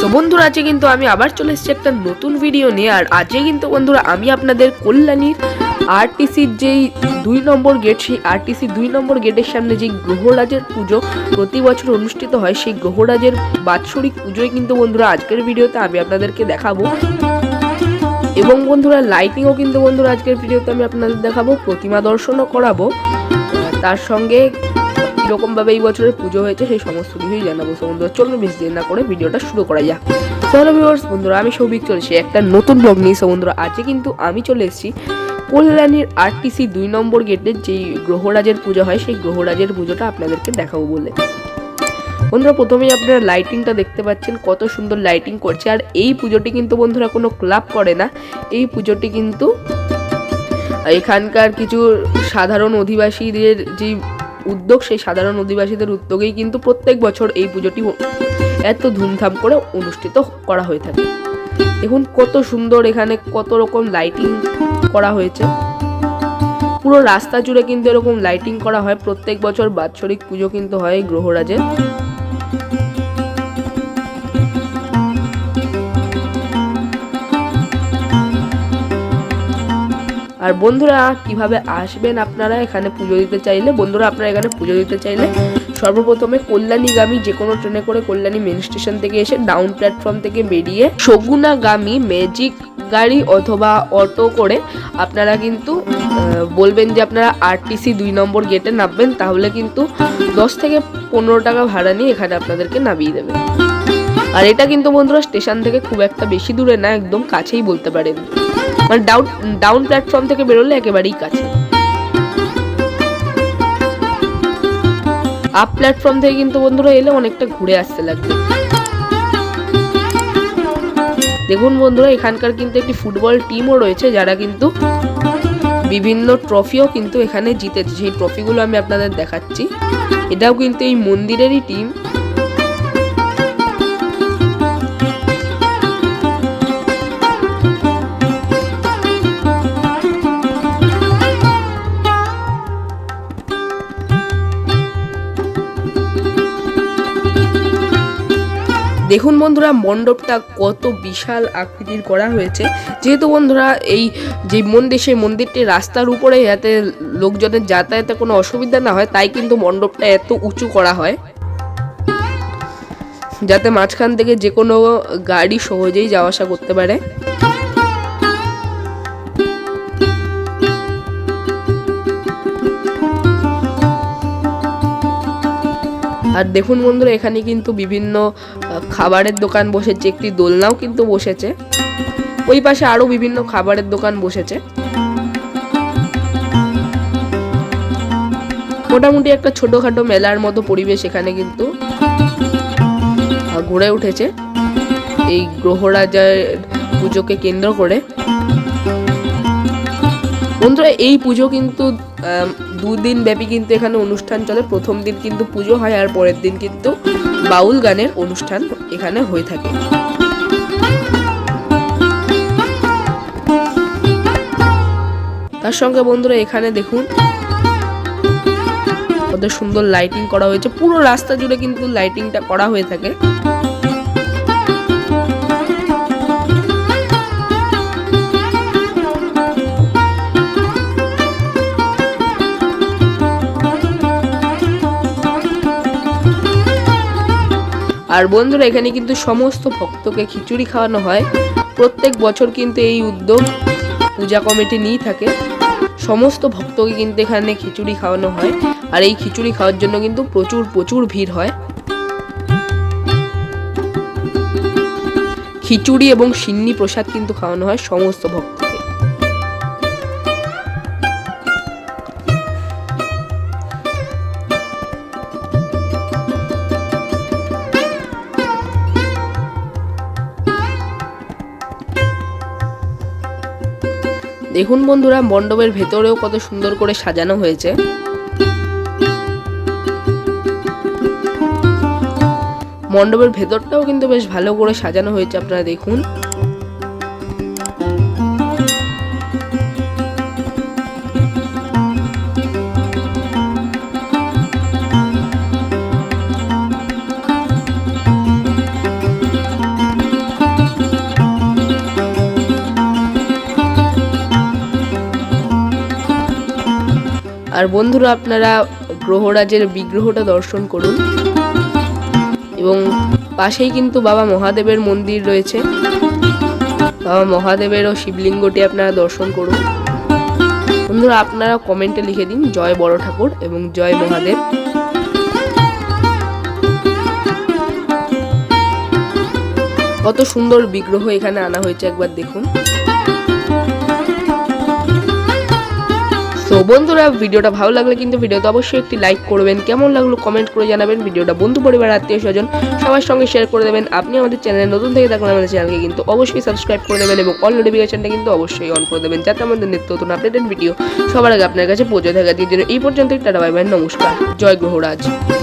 So বন্ধুরা, আজকে কিন্তু আমি আবার চলে এসেছি একটা নতুন ভিডিও নিয়ে। আর আজকে কিন্তু বন্ধুরা, আমি আপনাদের কল্যাণীর আরটিসির যেই দুই নম্বর গেট সেই আরটিসি দুই নম্বর গেটের সামনে যে গ্রহরাজের পুজো প্রতি বছর অনুষ্ঠিত হয়, সেই গ্রহরাজের বাৎসরিক পুজোয় কিন্তু বন্ধুরা, আজকের ভিডিওতে আমি আপনাদেরকে দেখাবো। এবং বন্ধুরা লাইটিংও কিন্তু বন্ধুরা, আজকের ভিডিওতে আমি আপনাদের দেখাবো, প্রতিমা দর্শনও করাবো। তার সঙ্গে কীরকম ভাবে এই বছরের পুজো হয়েছে, সেই সমস্ত কিছুই জানাব তো বন্ধুরা চলুন বেশি দেরি না করে ভিডিওটা শুরু করা যাক। চলো ভিউয়ার্স বন্ধুরা, আমি সৌভিক চলেছি। একটা নতুন ব্লগ নিয়ে বন্ধুরা আজকে কিন্তু আমি চলে এসেছি কল্যাণীর আরটিসি দুই নম্বর গেটের যেই গ্রহরাজের পুজো হয়, সেই গ্রহরাজের পুজোটা আপনাদেরকে দেখাবো বলে। বন্ধুরা, প্রথমেই আপনারা লাইটিংটা দেখতে পাচ্ছেন, কত সুন্দর লাইটিং করছে। আর এই পুজোটি কিন্তু, বন্ধুরা, কোনো ক্লাব করে না। এই পুজোটি কিন্তু এখানকার কিছু সাধারণ অধিবাসীদের যে উদ্যোগ, সেই সাধারণ অধিবাসীদের উদ্যোগেই কিন্তু প্রত্যেক বছর এই পুজোটি এত ধুমধাম করে অনুষ্ঠিত করা হয়ে থাকে। দেখুন কত সুন্দর এখানে কত রকম লাইটিং করা হয়েছে। পুরো রাস্তা জুড়ে কিন্তু এরকম লাইটিং করা হয়। প্রত্যেক বছর বাৎসরিক পুজো কিন্তু হয় গ্রহরাজের। আর বন্ধুরা, কীভাবে আসবেন আপনারা এখানে পুজো দিতে চাইলে? বন্ধুরা, আপনারা এখানে পুজো দিতে চাইলে সর্বপ্রথমে কল্যাণীগামী যে কোনো ট্রেনে করে কল্যাণী মেন স্টেশন থেকে এসে ডাউন প্ল্যাটফর্ম থেকে বেরিয়ে সগুনাগামী ম্যাজিক গাড়ি অথবা অটো করে আপনারা কিন্তু বলবেন যে আপনারা আরটিসি দুই নম্বর গেটে নামবেন, তাহলে কিন্তু দশ থেকে পনেরো টাকা ভাড়া নিয়ে এখানে আপনাদেরকে নামিয়ে দেবে। আর এটা কিন্তু বন্ধুরা স্টেশন থেকে খুব একটা বেশি দূরে না, একদম কাছেই বলতে পারেন। মানে ডাউন ডাউন প্ল্যাটফর্ম থেকে বেরোলে একেবারেই কাছে। আপ প্ল্যাটফর্ম থেকে কিন্তু বন্ধুরা এলে অনেকটা ঘুরে আসতে লাগবে। দেখুন বন্ধুরা, এখানকার কিন্তু একটি ফুটবল টিমও রয়েছে যারা কিন্তু বিভিন্ন ট্রফিও কিন্তু এখানে জিতেছে। সেই ট্রফিগুলো আমি আপনাদের দেখাচ্ছি। এটাও কিন্তু এই মন্দিরেরই টিম দেখুন বন্ধুরা, মণ্ডপটা কত বিশাল আকৃতির করা হয়েছে। যেহেতু বন্ধুরা, এই যে মন্দির, সেই মন্দিরটি রাস্তার উপরে যাতে লোকজনের যাতায়াতে কোনো অসুবিধা না হয়, তাই কিন্তু মণ্ডপটা এত উঁচু করা হয়। যাতে মাঝখান থেকে যে কোনো গাড়ি সহজেই যাওয়া আসা করতে পারে। আর দেখুন বন্ধুরা, এখানে কিন্তু বিভিন্ন খাবারের দোকান বসেছে। একটি দোলনাও কিন্তু বসেছে। ওই পাশে আরও বিভিন্ন খাবারের দোকান বসেছে। মোটামুটি একটা ছোটখাটো মেলার মতো পরিবেশ এখানে কিন্তু গড়ে উঠেছে। এই গ্রহরাজার পুজোকে কেন্দ্র করে। বন্ধুরা, এই পুজো কিন্তু দুদিন ব্যাপী কিন্তু এখানে অনুষ্ঠান চলে। প্রথম দিন কিন্তু পুজো হয় আর পরের দিন কিন্তু বাউল গানের অনুষ্ঠান এখানে হয়ে থাকে। তার সঙ্গে বন্ধুরা এখানে দেখুন, কত সুন্দর লাইটিং করা হয়েছে। পুরো রাস্তা জুড়ে কিন্তু লাইটিংটা করা হয়ে থাকে। আর বন্ধুরা, এখানে কিন্তু সমস্ত ভক্তকে খিচুড়ি খাওয়ানো হয়। প্রত্যেক বছর কিন্তু এই উদ্যোগ পূজা কমিটি নিয়ে থাকে। সমস্ত ভক্তকে কিন্তু এখানে খিচুড়ি খাওয়ানো হয়। আর এই খিচুড়ি খাওয়ার জন্য কিন্তু প্রচুর প্রচুর ভিড় হয়। খিচুড়ি এবং সিন্নি প্রসাদ কিন্তু খাওয়ানো হয় সমস্ত ভক্তকে। দেখুন বন্ধুরা, মণ্ডপের ভেতরেও কত সুন্দর করে সাজানো হয়েছে। মণ্ডপের ভেতরটাও কিন্তু বেশ ভালো করে সাজানো হয়েছে, আপনারা দেখুন। আর বন্ধুরা, আপনারা গ্রহরাজের বিগ্রহটা দর্শন করুন। এবং পাশেই কিন্তু বাবা মহাদেবের মন্দির রয়েছে। বাবা মহাদেবেরও শিবলিঙ্গটি আপনারা দর্শন করুন। বন্ধুরা, আপনারা কমেন্টে লিখে দিন, জয় বড় ঠাকুর এবং জয় মহাদেব। কত সুন্দর বিগ্রহ এখানে আনা হয়েছে, একবার দেখুন। বন্ধুরা, ভিডিওটা ভালো লাগলে কিন্তু ভিডিওতে অবশ্যই একটি লাইক করবেন। কেমন লাগল কমেন্ট করে জানাবেন। ভিডিওটা বন্ধু পরিবার, আত্মীয় স্বজন, সবার সঙ্গে শেয়ার করে দেবেন। আপনি আমাদের চ্যানেলে নতুন থেকে থাকলে আমাদের চ্যানেলকে কিন্তু অবশ্যই সাবস্ক্রাইব করে দেবেন এবং অল নোটিফিকেশনটা কিন্তু অবশ্যই অন করে দেবেন, যাতে আমাদের নিত্য নতুন আপডেটেড ভিডিও সবার আগে আপনার কাছে পৌঁছে থাকে। এই পর্যন্ত টাটা বাই বাই নমস্কার। জয় গ্রহরাজ